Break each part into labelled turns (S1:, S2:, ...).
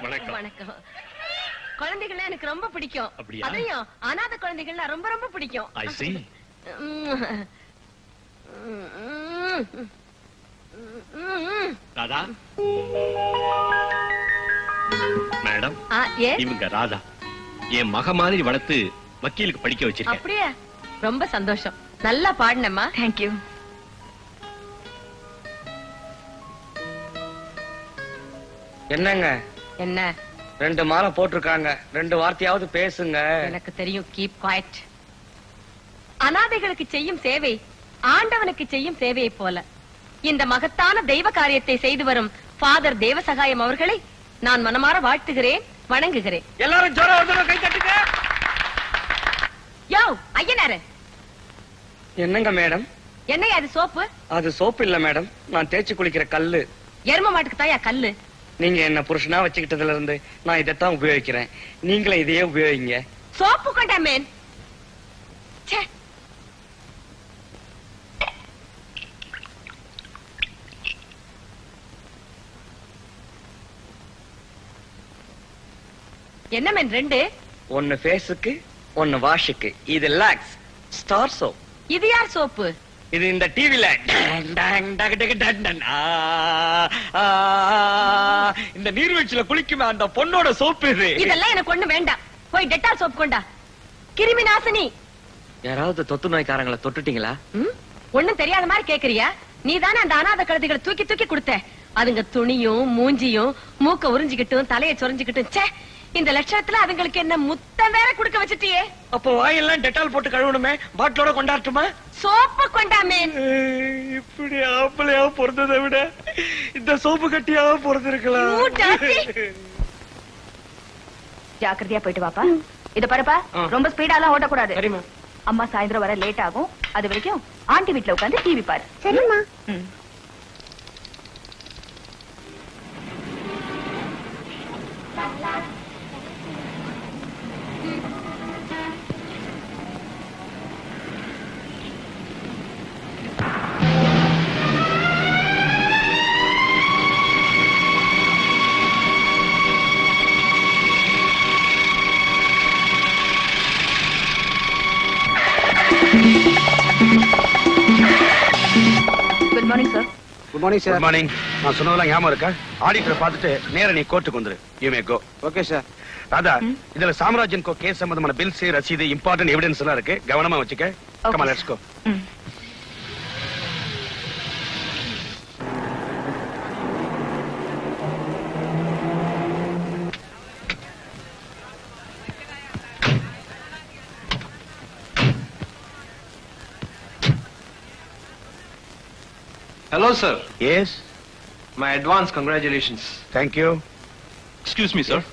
S1: வணக்கம்.
S2: வணக்கம். குழந்தைகள் எனக்கு ரொம்ப பிடிக்கும்? அதையும் அனாதை குழந்தைகள்னா ரொம்ப ரொம்ப பிடிக்கும்.
S1: ஐ. ராதா. மேடம். இவங்க ராதா. என் மக மாதிரி வளர்த்து வக்கீலுக்கு படிக்க வச்சிருக்கேன்.
S2: அப்படியா? ரொம்ப சந்தோஷம். நல்லா பாடினம்மா.
S3: தேங்க்யூ
S4: என்னங்க?
S2: என்ன?
S4: ரெண்டு மாலை போட்டிருக்காங்க. ரெண்டு வார்த்தையாவது பேசுங்க.
S2: எனக்கு தெரியும். கீப் குவாய்ட் அனாதைகளுக்கு செய்யும் சேவை ஆண்டவனுக்கு செய்யும் சேவையை போல. இந்த மகத்தான தெய்வ காரியத்தை செய்து வரும் ஃபாதர் தேவசகாயம் அவர்களை நான் மனமாற வாழ்த்துகிறேன் வணங்குகிறேன்.
S4: எல்லாரும் ஜோர ஒரு கை தட்டுங்க.
S2: யோ ஐயனாரு.
S4: என்னங்க மேடம்?
S2: என்னையா அது சோப்பு?
S4: அது சோப்பு இல்ல மேடம். நான் தேய்ச்சி குளிக்கிற கல்லு.
S2: எரும மாட்டுக்கு தாயா கல்லு?
S4: நீங்க என்ன புருஷனா வச்சுக்கிட்டதுல இருந்து நான் இதைத்தான் உபயோகிக்கிறேன். நீங்களும் இதையே உபயோகிங்க.
S2: சோப்பு கொண்டா மேன். என்ன மேன் ரெண்டு?
S4: ஒன்னு ஃபேஸுக்கு ஒன்னு வாஷுக்கு இது லாக்ஸ் ஸ்டார் சோப்
S2: இது யார் சோப்பு?
S4: இது இந்த டிவில இந்த நீர்வீழ்ச்சியில குளிக்குமே அந்த பொண்ணோட சோப்பு இது.
S2: இதெல்லாம் எனக்கு ஒண்ணு வேண்டாம். போய் டெட்டால் சோப் கொண்டா. கிருமி நாசினி
S4: யாராவது தொத்து நோய்க்காரங்களை தொட்டுட்டீங்களா?
S2: ஒண்ணும் தெரியாத மாதிரி கேக்குறியா? நீ தானே அந்த அனாதை கழுதைகளை தூக்கி தூக்கி கொடுத்த. அதுங்க துணியும் மூஞ்சியும் மூக்க உறிஞ்சிக்கிட்டும் தலைய சொரிஞ்சுக்கிட்டும். ச்சே இந்த லட்சணத்துல அதுங்களுக்கு என்ன முத்தம் வேற குடுக்க வச்சுட்டியே?
S4: அப்போ வாயெல்லாம் டெட்டால் போட்டு கழுவணுமே? பாட்டிலோட கொண்டாட்டுமா
S2: சோப்பு கொண்டாமே
S4: இப்படி ஆம்பளையா பிறந்ததை விட இந்த சோப்பு கட்டியா பிறந்திருக்கலாம்.
S3: ஜாக்கிரதையா போயிட்டு வாப்பா. இத பாருப்பா
S4: ஆ.
S3: ரொம்ப ஸ்பீடாலாம் ஓட்டக்கூடாது.
S4: சரிம்மா
S3: அம்மா சாயந்தரம் வர லேட் ஆகும். அது வரைக்கும் ஆண்டி வீட்ல உட்கார்ந்து டிவி பாரு.
S5: சரிம்மா.
S3: ம். மார்னிங்
S6: குட் சார்
S7: மார்னிங் நான் சொன்னதெல்லாம் ஞாபகம் இருக்கா? ஆடிட்டர் பார்த்துட்டு நேரா நீ கோர்ட்டுக்கு வந்துரு. You may go
S6: okay sir
S7: Radha இதுல சாம்ராஜ்யன் கோ கேஸ் சம்பந்தமான பில்ஸ் ரசீது இம்பார்ட்டன்ட் எவிடன்ஸ் எல்லாம் இருக்கு. கவனமா வச்சுக்க. Comma. Let's go
S8: Hello, sir.
S7: Yes
S8: My advance congratulations.
S7: Thank you
S9: excuse me sir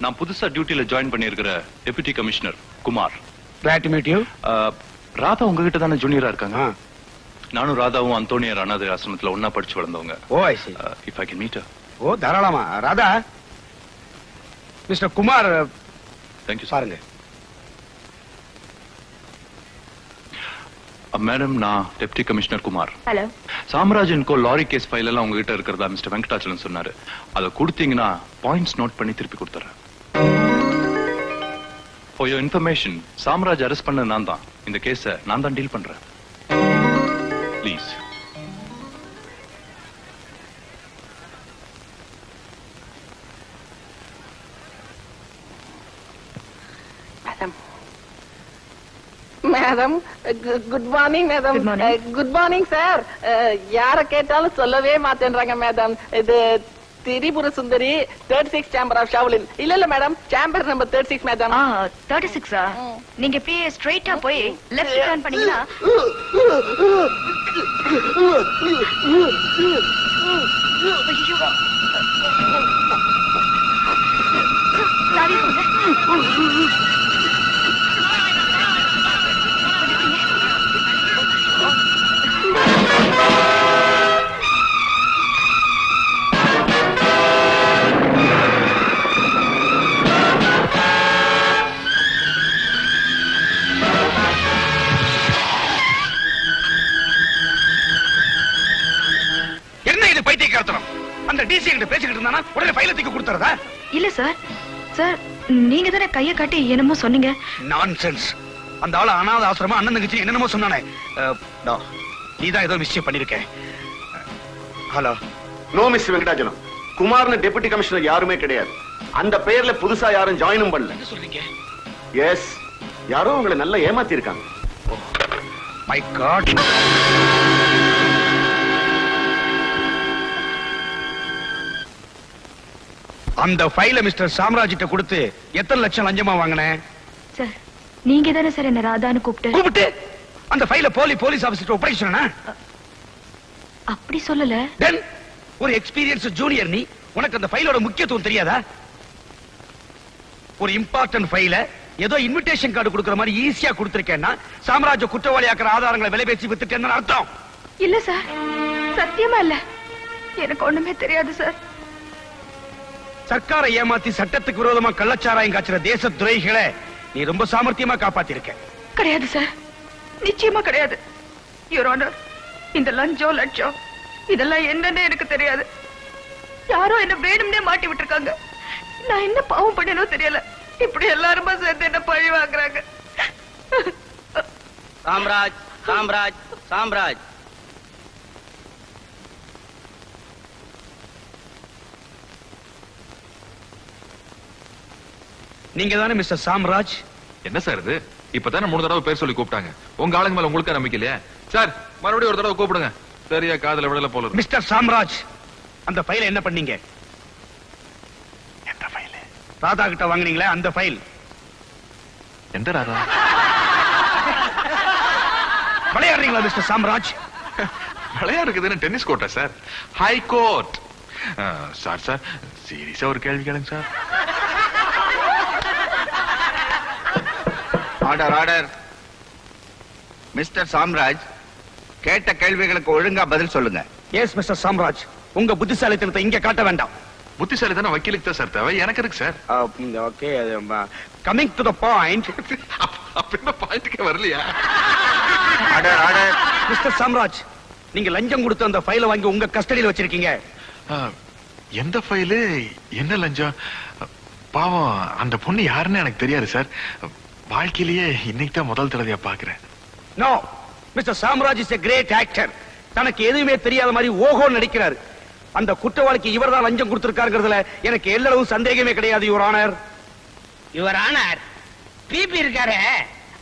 S9: நான் புதுசா டியூட்டில ஜாயின் பண்ணியிருக்கிற deputy commissioner Kumar
S7: glad to meet you
S9: ah, Radha உங்ககிட்ட தானே ஜூனியரா இருக்காங்க? நானும் ராதாவும் அந்தோனியர் அனாதை ஆசிரமத்துல ஒன்னா படிச்சு வளர்ந்தவங்க.
S7: Oh I see
S9: if I can meet
S7: oh தாராளமா. Radha. Mister Kumar
S9: thank you
S7: பாருங்க.
S9: மேடம் நான் deputy commissioner Kumar.
S3: Hello
S9: Samrajan கோ லாரி கேஸ் ஃபைல் எல்லாம் உங்ககிட்ட இருக்கிறதா மிஸ்டர் வெங்கடாச்சலம் சொன்னாரு. அதை கொடுத்தீங்கன்னா பாயிண்ட்ஸ் நோட் பண்ணி திருப்பி கொடுத்துறேன். For your information Samraj arrest பண்ண நான் தான் இந்த கேஸ நான் தான் டீல் பண்றேன்.
S10: Madam good morning madam. Good morning sir யார கேட்டாலும் சொல்லவே மாட்டேன்றாங்க மேடம் இது Tripura Sundari third six chamber of Shaolin இல்ல இல்ல madam chamber number third six madam
S3: thirty சிக்ஸா நீங்க இப்படியே ஸ்ட்ரைட்டா போய் லெஃப்ட் டர்ன் பண்ணீங்கன்னா ஐயோ.
S11: இல்ல சார்? சார் நீங்க தானே கைய காட்டி என்னமோ சொன்னீங்க.
S7: நான்சென்ஸ் அந்த ஆளு அனாத ஆசிரமா அண்ணன் தங்கச்சி என்னென்னமோ சொன்னானே. no. நீதான் ஏதோ மிஸ்டேக் பண்ணிருக்க ஹலோ
S12: நோ மிஸ் வெங்கடாச்சலம் குமார்னு டெபுட்டி கமிஷனர் யாருமே கிடையாது. அந்த பெயர்ல புதுசா யாரும் ஜாயினும் பண்ணல.
S7: என்ன சொல்றீங்க?
S12: எஸ் யாரோ உங்களை நல்லா ஏமாத்தி இருக்காங்க
S7: மை காட் அந்த ஃபைல மிஸ்டர் சாம்ராஜ்கிட்ட கொடுத்து எத்தனை லட்சம் லஞ்சமா வாங்கினேன்
S11: சார் நீங்க தானே சார் என்ன ராதான்னு கூப்பிட்டு
S7: கூப்பிட்டு? அந்த ஃபைல போலி போலீஸ் ஆபீசர் ஒப்படைக்க சொன்னா
S11: அப்படி சொல்லல.
S7: தென் ஒரு எக்ஸ்பீரியன்ஸ் ஜூனியர் நீ உனக்கு அந்த ஃபைலோட முக்கியத்துவம் தெரியாதா? ஒரு இம்பார்ட்டன்ட் ஃபைல ஏதோ இன்விடேஷன் கார்டு கொடுக்கிற மாதிரி ஈஸியா கொடுத்திருக்கேன்னா சாம்ராஜ்ய குற்றவாளியாக்குற ஆதாரங்களை விலை பேசி வித்துட்டேன்னு அர்த்தம்.
S11: இல்ல சார் சத்தியமா இல்ல. எனக்கு ஒண்ணுமே தெரியாது சார்.
S7: சர்க்காரை ஏமாத்தி சட்டத்துக்கு விரோதமா கள்ளச்சாராயம் காய்ச்சுற தேச துறைகளை நீ ரொம்ப சாமர்த்தியமா காப்பாத்திருக்க.
S11: கிடையாது சார் நிச்சயமா கிடையாது. யுவர் ஆனர் இந்த லஞ்சம் லட்சம் இதெல்லாம் என்னன்னு எனக்கு தெரியாது. யாரோ என்ன வேணும்னே மாட்டி விட்டுருக்காங்க. நான் என்ன பாவம் பண்ணனோ தெரியல. இப்படி எல்லாருமா சேர்ந்து என்ன பழி வாங்குறாங்க?
S13: சாம்ராஜ் சாம்ராஜ் சாம்ராஜ்.
S7: நீங்க தானே மிஸ்டர் சாம்ராஜ்?
S14: என்ன சார் இது? இப்பதானே மூணு தடவை பேர் சொல்லி கூப்பிட்டாங்க. உங்க ஆளுங்க மேல உங்களுக்கு நம்பிக்கை இல்லையா? சார் மறுபடியும் ஒரு தடவை கூப்பிடுங்க. சரியா காதுல விடல போல இருக்கு.
S7: மிஸ்டர் சாம்ராஜ் அந்த ஃபைல என்ன பண்ணீங்க? எந்த ஃபைல் ராதா கிட்ட வாங்குனீங்களே அந்த ஃபைல்
S14: எந்த ராதா?
S7: விளையாடுறீங்களா மிஸ்டர் சாம்ராஜ்?
S14: விளையாடுறதுன்னு tennis கோர்ட்டா sir? High court sir sir சீரியஸா ஒரு கேள்வி கேளுங்க sir.
S13: Order order. Mister Samraj கேட்ட கேள்விகளுக்கு ஒழுங்கா பதில் சொல்லுங்க.
S7: Yes mister Samraj. உங்க புத்திசாலித்தனத்தை இங்க காட்ட வேண்டாம்.
S14: புத்திசாலி தானே வக்கீலுக்கு தான் சார் தேவை. எனக்கு இருக்கு sir.
S7: Okay coming to the point
S14: அப்படின்னா பாயிண்ட்டுக்கே வரலையா?
S13: Order order.
S7: மிஸ்டர் சாம்ராஜ் நீங்க லஞ்சம் கொடுத்து அந்த ஃபைலை வாங்கி உங்க கஸ்டடியில வச்சிருக்கீங்க.
S14: எந்த ஃபைலு என்ன லஞ்சம்? பாவம் அந்த பொண்ணு யாருன்னு எனக்கு தெரியாது சார். வாழ்க்கையிலேயே இன்னைக்கு தான் முதல் தடவையா பாக்குறேன்
S7: no mister Samraj is a great actor தனக்கு எதுவுமே தெரியாத மாதிரி ஓஹோ நடிக்கிறார். அந்த குற்றவாளிக்கு இவர்தான் லஞ்சம் கொடுத்திருக்காருங்கிறதுல எனக்கு எல்லளவும் சந்தேகமே கிடையாது your honour
S13: your honour BP இருக்காரு.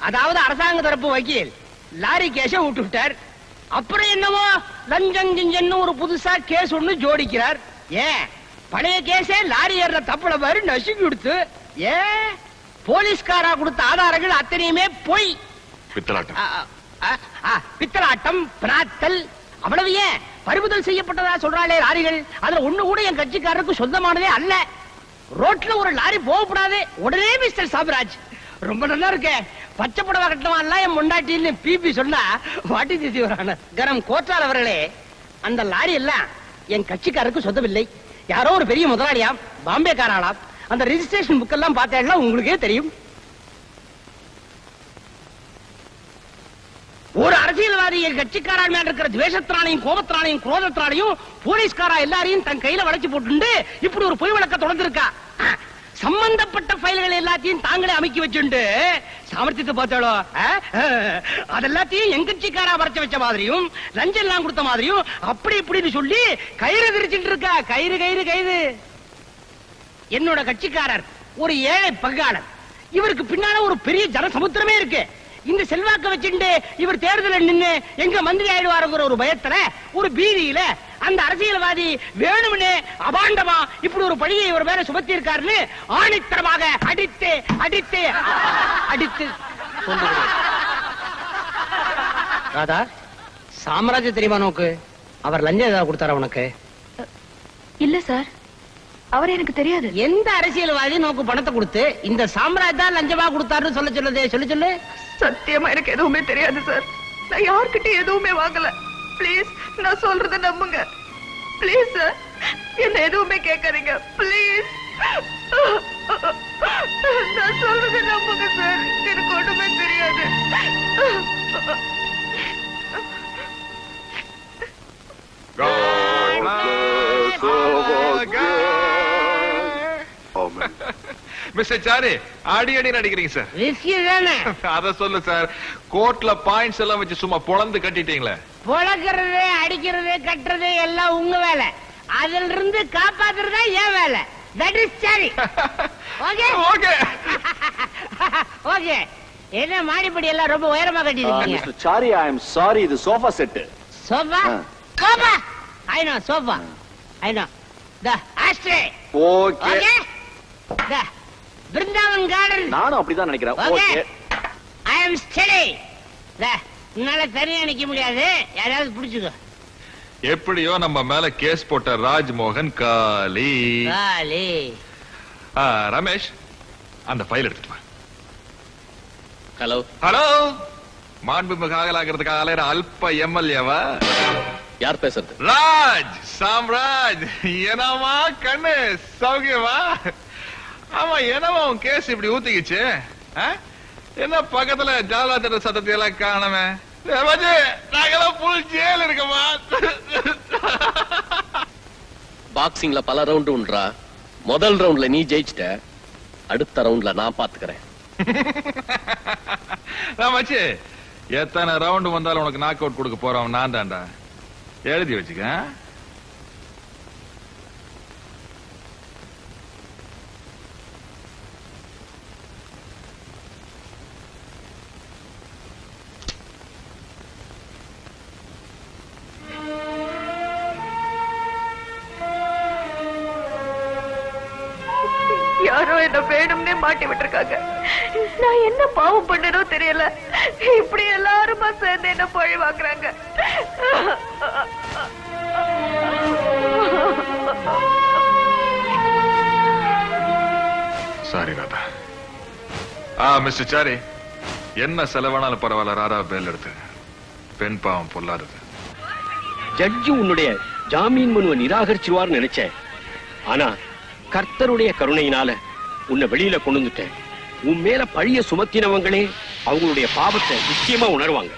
S13: அதாவது அரசாங்க தரப்பு வக்கீல். லாரி கேஸ விட்டு விட்டார் அப்புறம் என்னவோ லஞ்சம் கிஞ்சன்னு ஒரு புதுசா கேஸ் ஒண்ணு ஜோடிக்கிறார். ஏன்? பழைய கேஸே லாரி ஏறுற தப்புல மாதிரி நசுக்கி கொடுத்து ஏன்? போலீஸ்காரா கொடுத்த ஆதாரங்கள் அத்தனையுமே பொய்.
S14: பித்தலாட்டம்.
S13: பிராத்தல் அவ்வளவு ஏன்? பறிமுதல் செய்யப்பட்டதா சொல்றாளே லாரிகள். அதுல ஒண்ணு கூட என் கட்சிக்காரருக்கு சொந்தமானதே அல்ல. ரோட்ல ஒரு லாரி போகக்கூடாது உடனே மிஸ்டர் சாம்ராஜ் ரொம்ப நல்லா இருக்க. பச்சை புடவை கட்டவன் எல்லாம் என் முண்டாட்டின்னு பிபி சொன்னா வாட்டி திசி வரான. கரம் கோட்டால் அவர்களே அந்த லாரி எல்லாம் என் கட்சிக்காரருக்கு சொந்தமில்லை. யாரோ ஒரு பெரிய முதலாளியாம் பாம்பே காராளாம் அந்த ரெஜிஸ்ட்ரேஷன் புக் எல்லாம் பார்த்தேன்னா உங்களுக்கே தெரியும். ஒரு அரசியல்வாதி என் கட்சிக்காரன் மேல இருக்கிற துவேஷத்தினாலையும் கோபத்தினாலையும் குரோதத்தினாலையும் போலீஸ்காரா எல்லாரையும் தன் கையில வளைச்சு போட்டு இப்படி ஒரு பொய் வழக்க தொடர்ந்திருக்கா? சம்பந்தப்பட்ட ஃபைல்கள் எல்லாத்தையும் தாங்களே அமைக்கி வச்சுண்டு சாமர்த்தியத்தை பார்த்தாலோ அதெல்லாத்தையும் எங்க கட்சிக்காரா வரைச்சு வச்ச மாதிரியும் லஞ்சம் எல்லாம் கொடுத்த மாதிரியும் அப்படி இப்படின்னு சொல்லி கயிறு திரிச்சுட்டு இருக்கா? கயிறு கயிறு கயிறு. என்னோட கட்சிக்காரர் ஒரு ஏழை பங்காளர். இவருக்கு பின்னால ஒரு பெரிய ஜனசமுத்திரமே இருக்கு. இந்த செல்வாக்க வச்சுட்டு இவர் தேர்தலில் நின்னு எங்க மந்திரி ஆயிடுவாருங்கிற ஒரு பயத்துல ஒரு பீதியில அந்த அரசியல்வாதி வேணும்னு அபாண்டமா இப்படி ஒரு பழியை இவர் மேல சுமத்தி இருக்காருன்னு ஆணித்தரமாக அடித்து அடித்து அடித்து ராதா சாம்ராஜ்ய தெரியுமா நோக்கு அவர் லஞ்சம் ஏதாவது கொடுத்தாரா உனக்கு?
S11: இல்ல சார். அவர் எனக்கு தெரியாது.
S13: எந்த அரசியல்வாதி நோக்கு பணத்தை கொடுத்து இந்த சாம்ராஜ் தான் லஞ்சமா கொடுத்தாருன்னு சொல்ல சொல்லுதே சொல்லு சொல்லு.
S11: சத்தியமா எனக்கு எதுவுமே தெரியாது சார். நான் யார்கிட்ட எதுவுமே வாங்கல. ப்ளீஸ் நான் சொல்றத நம்புங்க. Please sir. என்ன எதுவுமே கேட்காதீங்க. ப்ளீஸ் நான் சொல்றத நம்புங்க சார். எனக்கு ஒண்ணுமே தெரியாது.
S14: மிஸ்டர் சாரி அடி அடி நடிக்கிறீங்க சார்.
S13: ரிஸ்கி தானே?
S14: அத சொல்லு சார். கோர்ட்ல பாயிண்ட்ஸ் எல்லாம் வச்சு சும்மா பொளந்து கட்டிட்டீங்களே.
S13: பொழக்கிறது அடிக்கிறது கட்டுறது எல்லாம் உங்க வேலை. அதுல இருந்து காப்பாத்துறதா என் வேலை. தட் இஸ் சரி ஓகே
S14: ஓகே
S13: ஓகே என்ன மாடிப்படி எல்லாம் ரொம்ப உயரமா கட்டிருக்கீங்க
S12: சாரி ஐ எம் சாரி இது sofa set
S13: sofa sofa I know sofa I know the ashtray
S12: okay
S13: okay the Brindavan garden
S12: நானும் அப்படிதான் நினைக்கிறேன்.
S13: ஓகே ஐ அம் ஸ்டடி தனியா நிக்க முடியாது. யாராவது பிடிச்சுக்கோ.
S14: எப்படியோ நம்ம மேல கேஸ் போட்ட ராஜ்மோகன் காலி.
S13: காலி.
S14: ரமேஷ் அந்த ஃபைல் எடுத்துட்டு வா.
S15: ஹலோ
S14: ஹலோ மாண்புமிகு ஆகலாகிறதுக்கு அலையிற அல்ப எம்எல்ஏவா?
S15: யார் பேசுறது?
S14: ராஜ் சாம்ராஜ் என்னமா கண்ணு சௌக்கியமா ஆமா என்னமா உன் கேஸ் இப்படி ஊத்திக்கிச்சு? என்ன பக்கத்துல ஜாலாத்திர சத்தத்தை எல்லாம் காணமே? நாங்கெல்லாம் புல் ஜெயில் இருக்கமா
S15: பாக்ஸிங்ல பல ரவுண்ட் உண்டா முதல் ரவுண்ட்ல நீ ஜெயிச்சிட்ட. அடுத்த ரவுண்ட்ல நான் பாத்துக்கிறேன்.
S14: ராமாச்சி எத்தனை ரவுண்ட் வந்தாலும் உனக்கு நாக் அவுட் கொடுக்க போறவன் நான் தான்டா. எழுதி வச்சுக்க
S11: என்ன வேணும்னே மாட்டி விட்டுருக்காங்க. நான் என்ன பாவம் பண்ணனோ தெரியல. இப்படி எல்லாருமா சேர்ந்து என்ன பழி வாங்குறாங்க.
S14: சாரி ராதா. ஆ மிஸ்டர் சாரி. என்ன செலவானாலும் பரவாயில்ல ராதா பேல் எடுத்து. பெண் பாவம் பொல்லாதது.
S15: ஜட்ஜி உன்னுடைய ஜாமீன் மனுவை நிராகரிச்சிருவார்னு நினைச்சேன். ஆனா கர்த்தருடைய கருணையினால உன்னை வெளியில கொண்டு வந்துட்டேன். உன் மேல பழிய சுமத்தினவங்களே அவங்களுடைய பாவத்தை நிச்சயமா உணர்வாங்க.